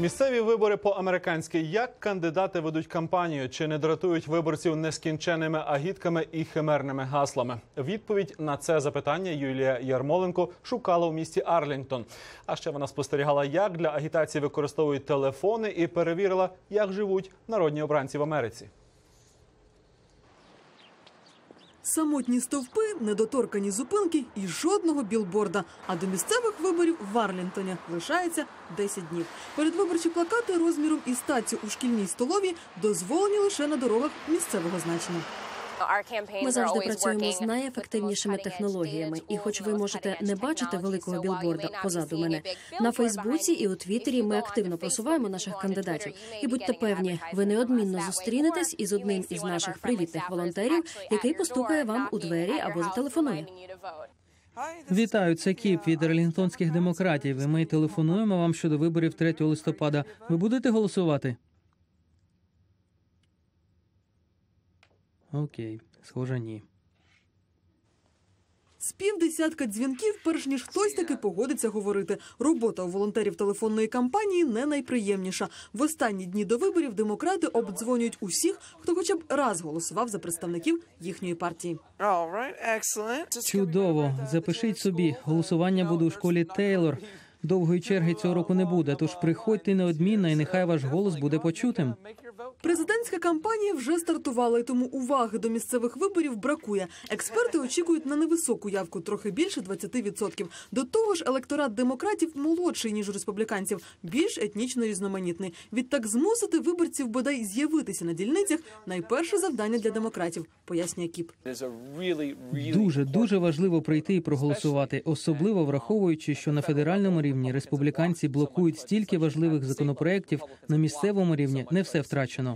Місцеві вибори по-американськи. Як кандидати ведуть кампанію? Чи не дратують виборців нескінченними агітками і химерними гаслами? Відповідь на це запитання Юлія Ярмоленко шукала у місті Арлінгтон. А ще вона спостерігала, як для агітації використовують телефони, і перевірила, як живуть народні обранці в Америці. Самотні стовпи, недоторкані зупинки і жодного білборда. А до місцевих виборів в Арлінтоні лишається 10 днів. Передвиборчі плакати розміром і статтю у шкільній столові дозволені лише на дорогах місцевого значення. Ми завжди працюємо з найефективнішими технологіями. І, хоч ви можете не бачити великого білборда позаду мене на Фейсбуці і у Твіттері ми активно просуваємо наших кандидатів. І будьте певні, ви неодмінно зустрінетесь із одним із наших привітних волонтерів, який постукає вам у двері або зателефонує. Вітаю, це Кіп від Арлінгтонських демократів. І ми телефонуємо вам щодо виборів 3 листопада. Ви будете голосувати? Окей, схоже, ні. З півдесятка дзвінків, перш ніж хтось таки погодиться говорити. Робота у волонтерів телефонної кампанії не найприємніша. В останні дні до виборів демократи обдзвонюють усіх, хто хоча б раз голосував за представників їхньої партії. Чудово. Запишіть собі. Голосування буде у школі Тейлор. Довгої черги цього року не буде, тож приходьте неодмінно, і нехай ваш голос буде почутим. Президентська кампанія вже стартувала, і тому уваги до місцевих виборів бракує. Експерти очікують на невисоку явку, трохи більше 20%. До того ж, електорат демократів молодший ніж у республіканців, більш етнічно різноманітний. Відтак змусити виборців бодай з'явитися на дільницях найперше завдання для демократів, пояснює Кіп. Дуже дуже важливо прийти і проголосувати, особливо враховуючи, що на федеральному рівні республіканці блокують стільки важливих законопроєктів, на місцевому рівні не все втрачено.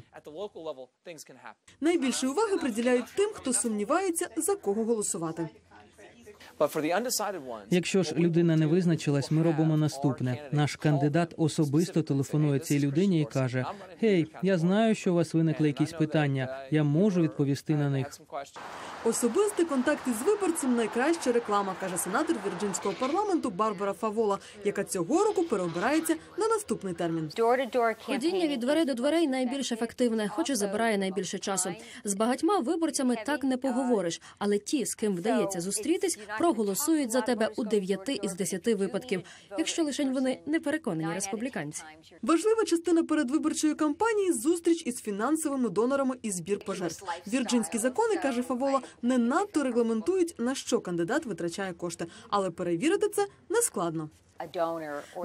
Найбільше уваги приділяють тим, хто сумнівається, за кого голосувати. Якщо ж людина не визначилась, ми робимо наступне. Наш кандидат особисто телефонує цій людині і каже: Гей, я знаю, що у вас виникли якісь питання. Я можу відповісти на них. Особистий контакт із виборцем найкраща реклама, каже сенатор Вірджинського парламенту Барбара Фавола, яка цього року переобирається на наступний термін. Ходіння від дверей до дверей найбільш ефективне, хоч і забирає найбільше часу. З багатьма виборцями так не поговориш, але ті, з ким вдається зустрітись, проголосують за тебе у 9 із 10 випадків, якщо лише вони не переконані республіканці. Важлива частина передвиборчої кампанії зустріч із фінансовими донорами і збір пожертв. Вірджинські закони каже Фавола, не надто регламентують на що кандидат витрачає кошти, але перевірити це нескладно.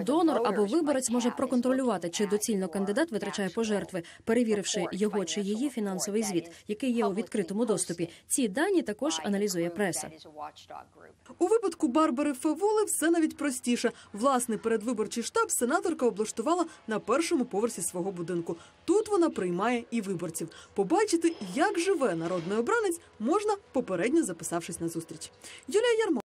Донор або виборець може проконтролювати, чи доцільно кандидат витрачає пожертви, перевіривши його чи її фінансовий звіт, який є у відкритому доступі. Ці дані також аналізує преса. У випадку Барбари Фаволи все навіть простіше. Власний передвиборчий штаб сенаторка облаштувала на першому поверсі свого будинку. Тут вона приймає і виборців. Побачити, як живе народний обранець, можна попередньо записавшись на зустріч. Юлія Ярмо.